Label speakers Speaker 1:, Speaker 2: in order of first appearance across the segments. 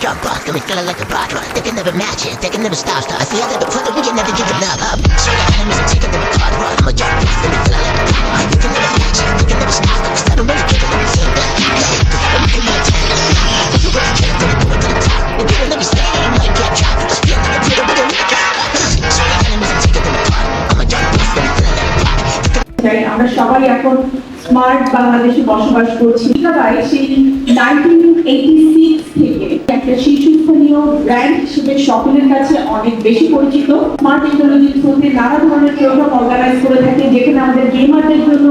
Speaker 1: jump off, got me feeling like a rock. They can never match it, they can never stop. that the brother, we can never give enough. Up. So the enemies are taking them apart. I'm a jump off, got me feeling like a rock. They can never match it, they can never stop. Cause I don't really care about anything but I'm in my. If you really care, then you go to the top. And people let me stay, I'm like, get dropped. Just feel like a little bit of rock. So the enemies are taking them apart. I'm a jump off, got me feeling like a
Speaker 2: সবাই এখন smart বাংলাদেশে বসবাস করছি সেই nineteen eighty six brand হিসেবে সকলের কাছে অনেক বেশি পরিচিত। স্মার্ট টেকনোলজির মধ্যে নানা ধরনের প্রোগ্রাম অর্গানাইজ করে থাকে, যেখানে আমাদের গেমারদের জন্য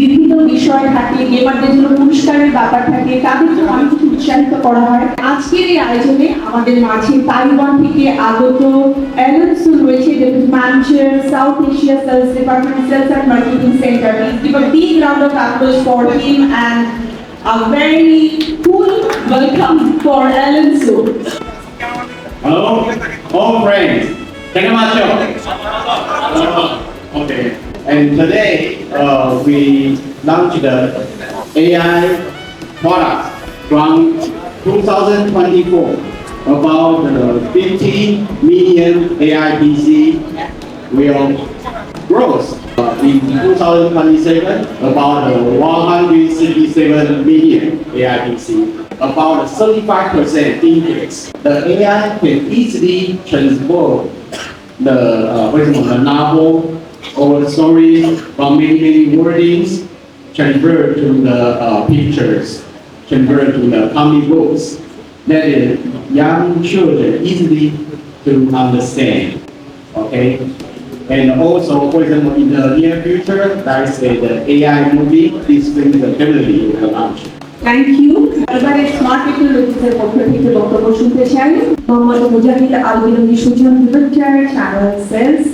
Speaker 2: বিভিন্ন বিষয় থাকে, গেমারদের জন্য পুরস্কারের ব্যাপার থাকে তাদেরকে অনেক কিছু উৎসাহিত করা হয়। আজকের এই আয়োজনে আমাদের মাঝে তাইওয়ান থেকে আগত অ্যালেন্সু রয়েছে deputy South Asia sales department, sales and marketing center. give a big round of applause for him and a very cool welcome for Alan.
Speaker 3: Hello, all friends. Show. Okay. And today, uh, we launched the AI product from 2024 about uh, 50 million AI PC will growth uh, in 2027 about uh, 167 million AI PC, about a 35% increase. The AI can easily transform the, uh, for example, the novel or the story from many, many wordings, convert to the uh, pictures, convert to the comic books that is young children easily to understand. Okay? And also, for example, in the near future, there is a the AI movie, this film will definitely will launch.
Speaker 2: Thank you এবারে smart টেকনোলজিসের পক্ষ থেকে বক্তব্য শুনতে চাই। Mohammad Mujahid Almin Sujon director channel sales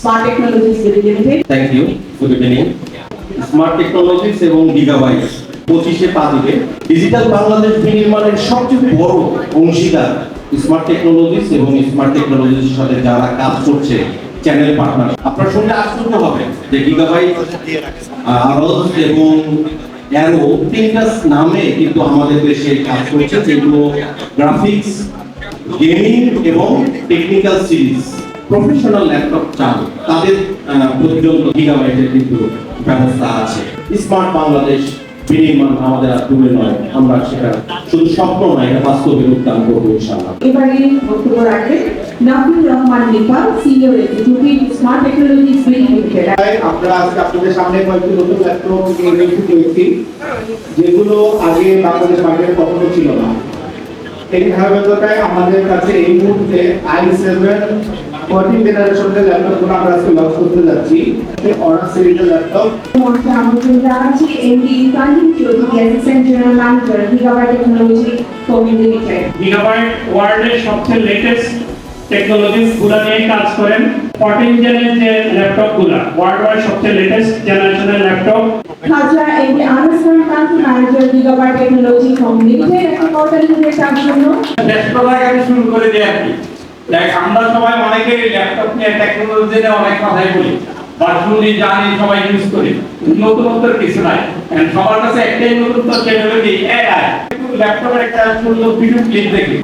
Speaker 2: smart technologies limited
Speaker 4: thank you good evening smart technologies এবং Gigabyte পঁচিশে পা দিবে ডিজিটাল বাংলাদেশ বিনির্মাণের সবচেয়ে বড় অংশীদার স্মার্ট টেকনোলজিস এবং স্মার্ট টেকনোলজির সাথে যারা কাজ করছে। চ্যানেল পার্টনার আপনারা শুনলে আশ্চর্য হবে যে গিগাবাইট আরজ এবং অ্যারো তিনটা নামে কিন্তু আমাদের দেশে কাজ করছে, যেগুলো গ্রাফিক্স গেমিং এবং টেকনিক্যাল সিরিজ প্রফেশনাল ল্যাপটপ চান তাদের পর্যন্ত গিগাবাইটের কিন্তু ব্যবস্থা আছে। স্মার্ট বাংলাদেশ আমাদের আর দূরে নয়। আমরা সেটা শুধু স্বপ্ন নয়, এটা বাস্তবে রূপদান করব ইনশাআল্লাহ।
Speaker 2: এবারে বক্তব্য রাখবেন Nafir Rahman Nipal senior executive smart technology technologies limited
Speaker 5: আমরা আজকে আপনাদের সামনে কয়েকটি নতুন করেছি যেগুলো আগে বাংলাদেশ মার্কেটে কখনো ছিল না। এই ধারাবাহিকতায় আমাদের কাছে এই মুহূর্তে আই সেভেন ফোরটিন জেনারেশনের ল্যাপটপগুলো আমরা আজকে লঞ্চ করতে যাচ্ছি সিরিজের ল্যাপটপ
Speaker 2: মঞ্চে আমন্ত্রণ জানাচ্ছি MD Tanzim Chowdhury assistant general manager Gigabyte technology company limited
Speaker 6: Gigabyte ওয়ার্ল্ডের সবচেয়ে লেটেস্ট টেকনোলজিসগুলো নিয়ে কাজ করেন। ফোরটিন জেনের যে ল্যাপটপগুলা ওয়ার্ল্ড ওয়াইড সবচেয়ে লেটেস্ট জেনারেশনের laptop
Speaker 2: Khaja MD Anasan country manager Gigabyte technology company limited একটা কোয়ার্টার লিমিটেড তার জন্য।
Speaker 7: ব্যস্ততাকে আমি শুরু করে দিই আর কি। দেখ আমরা সবাই অনেকে ল্যাপটপ নিয়ে টেকনোলজি নিয়ে অনেক কথাই বলি। বা শুনি জানি সবাই ইউজ করি। নতুনত্বের কিছু নাই। সবার কাছে একটাই নতুনত্ব সেটা হলো কি এআই ল্যাপটপের একটা সুন্দর ভিডিও ক্লিপ দেখি।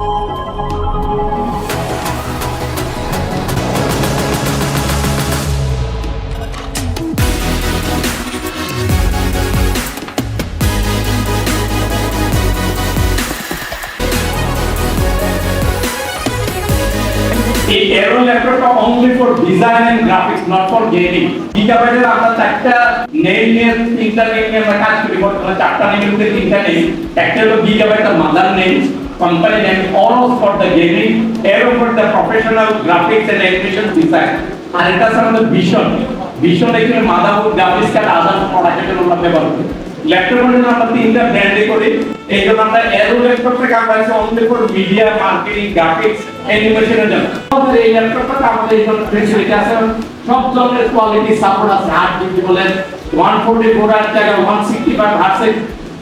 Speaker 7: এরো ল্যাপটপটা only for design and graphics not for gaming গিগাবাইটের আমরা চারটা নেই নিয়ে তিনটা নেই নিয়ে আমরা কাজ করি বর্তমানে চারটা নেই মধ্যে তিনটা নেই একটা হলো গিগাবাইটের মাদার নেই company name all for the gaming Aero for the professional graphics and animation design আর এটা হচ্ছে আমাদের ভিশন ভিশন এখানে মাদারবোর্ড গ্রাফিক্স কার্ড আদার প্রোডাক্টের আমরা ব্যবহার করি ল্যাপটপের জন্য আমরা তিনটা ব্র্যান্ডে করি এই জন্য আমরা এরো ল্যাপটপটাকে আমরা only for media marketing graphics অ্যানিমেশনের জন্য আমাদের এই ল্যাপটপটা আমাদের এই জন্য ফেসিলিটি আছে সব ধরনের কোয়ালিটি সাপোর্ট আছে হার্ড ডিস্ক বলেন ওয়ান ফোর্টি ফোর আর জায়গায় ওয়ান সিক্সটি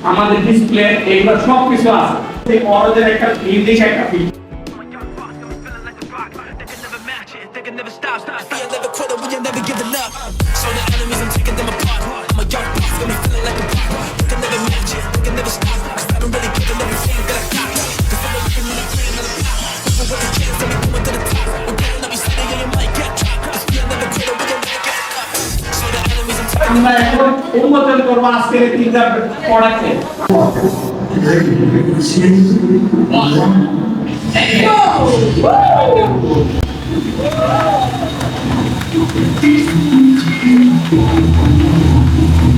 Speaker 7: আমাদের ডিসপ্লে এগুলো সব কিছু আছে এই বড়দের একটা ইউনিক একটা feel
Speaker 1: never never stop. stop. Never quit, we never giving up. So the enemies, I'm taking them apart. never drop the box, got me feeling like a pop. We can never match it, we can never stop. Cause I don't really give it everything that I got. Cause I'm a man and I'm playing on the
Speaker 7: top. Even
Speaker 8: with the chance, I'm going to the top. We're getting up, you said it, yeah, you might get dropped. I feel never quit, we can make it up. So the enemies, I'm
Speaker 7: taking my উন্মোচন করবো আজকের এই তিনটা প্রোডাক্টে
Speaker 2: Whoa! Whoa! Thank you.